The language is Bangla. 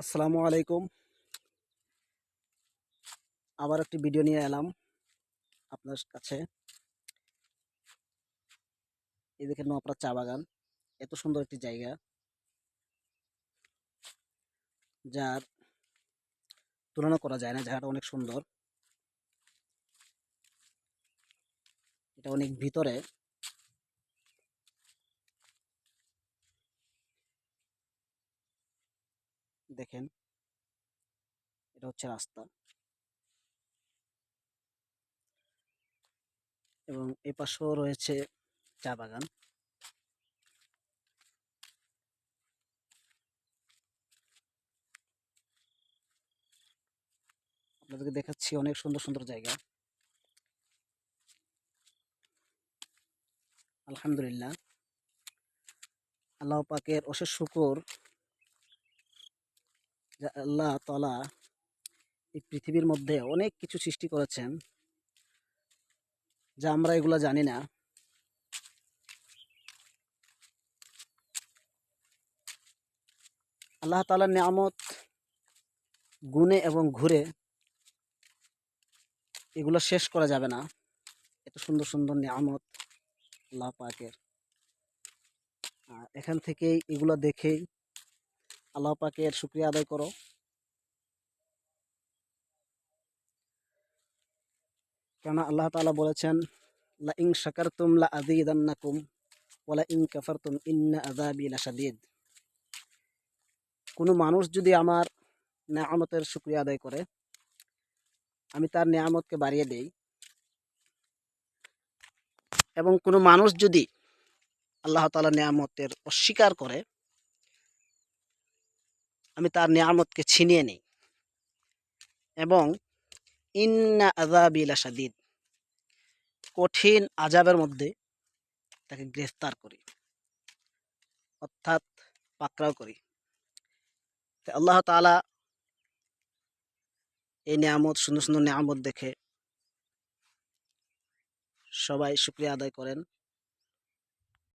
আসসালামু আলাইকুম। আবার একটি ভিডিও নিয়ে এলাম আপনার কাছে। এই নোয়াপাড়া চা বাগান, এত সুন্দর একটি জায়গা। যার তুলনা করা যায় না, জায়গাটা অনেক সুন্দর। এটা অনেক ভিতরে। দেখেন। এটা হচ্ছে রাস্তা। এবং এ পাশেও রয়েছে চা বাগান। আপনাদেরকে দেখাচ্ছি অনেক সুন্দর সুন্দর জায়গা। আলহামদুলিল্লাহ। আল্লাহ পাকের অশেষ শুকর। আল্লাহ তালা এই পৃথিবীর মধ্যে অনেক কিছু সৃষ্টি করেছেন, যা আমরা এগুলা জানি না। আল্লাহ তালার নিয়ামত, গুণে এবং ঘুরে এগুলো শেষ করা যাবে না। এত সুন্দর সুন্দর নিয়ামত আল্লাহ পাকের। আর এখান থেকেই এগুলো দেখেই আল্লাহ পাকের শুক্রিয়া আদায় করো। কেন আল্লাহ তাআলা বলেছেন লা ইন শাকারতুম লা আযীদান্নাকুম ওয়া লা ইন কাফারতুম ইন্না আযাবি লাশাদীদ। কোনো মানুষ যদি আমার নেয়ামতের শুকরিয়া আদায় করে, আমি তার নেয়ামতকে বাড়িয়ে দেই, এবং কোনো মানুষ যদি আল্লাহ তাআলা নেয়ামতের অস্বীকার করে আমি তার নেয়ামতকে ছিনিয়ে নিই। এবং ইন্না আযাবি লাশাদীদ। কঠিন আজাবের মধ্যে তাকে গ্রেফতার করি। অর্থাৎ পাকড়াও করি। আল্লাহ তাআলা এই নিয়ামত, সুন্দর সুন্দর নিয়ামত দেখে সবাই শুক্রিয়া আদায় করেন।